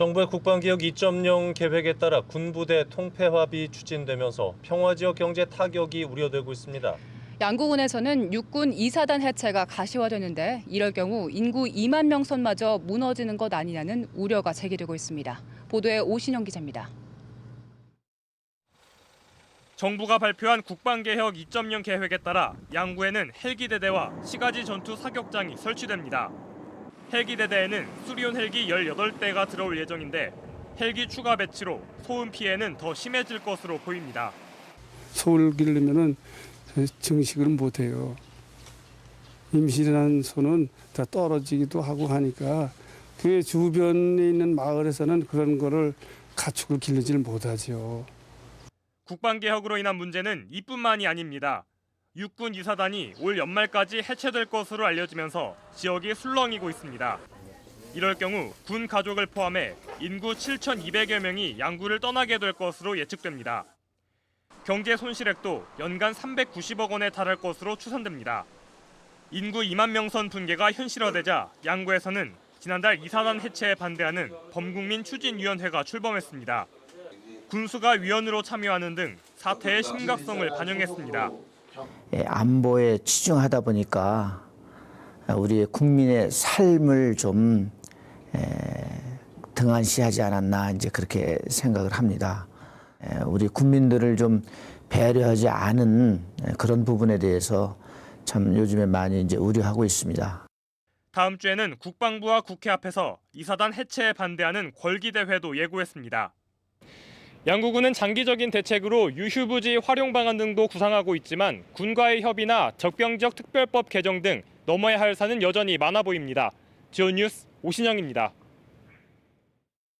정부의 국방개혁 2.0 계획에 따라 군부대 통폐합이 추진되면서 평화 지역 경제 타격이 우려되고 있습니다. 양구군에서는 육군 2사단 해체가 가시화되는데 이럴 경우 인구 2만 명 선마저 무너지는 것 아니냐는 우려가 제기되고 있습니다. 보도에 오신영 기자입니다. 정부가 발표한 국방개혁 2.0 계획에 따라 양구에는 헬기대대와 시가지 전투 사격장이 설치됩니다. 헬기 대대에는 수리온 헬기 18대가 들어올 예정인데 헬기 추가 배치로 소음 피해는 더 심해질 것으로 보입니다. 소를 기르면은 증식을 못 해요. 임실한 소는 다 떨어지기도 하고 하니까 그 주변에 있는 마을에서는 그런 거를 가축을 기르지를 못하죠. 국방 개혁으로 인한 문제는 이뿐만이 아닙니다. 육군 이사단이 올 연말까지 해체될 것으로 알려지면서 지역이 술렁이고 있습니다. 이럴 경우 군 가족을 포함해 인구 7,200여 명이 양구를 떠나게 될 것으로 예측됩니다. 경제 손실액도 연간 390억 원에 달할 것으로 추산됩니다. 인구 2만 명선 붕괴가 현실화되자 양구에서는 지난달 이사단 해체에 반대하는 범국민 추진위원회가 출범했습니다. 군수가 위원으로 참여하는 등 사태의 심각성을 반영했습니다. 예, 안보에 치중하다 보니까 우리 국민의 삶을 좀 에, 등한시하지 않았나 이제 그렇게 생각을 합니다. 에, 우리 국민들을 좀 배려하지 않은 에, 그런 부분에 대해서 참 요즘에 많이 이제 우려하고 있습니다. 다음 주에는 국방부와 국회 앞에서 이사단 해체에 반대하는 궐기 대회도 예고했습니다. 양구군은 장기적인 대책으로 유휴부지 활용 방안 등도 구상하고 있지만 군과의 협의나 적병적 특별법 개정 등 넘어야 할 산은 여전히 많아 보입니다. 지온 뉴스 오신영입니다.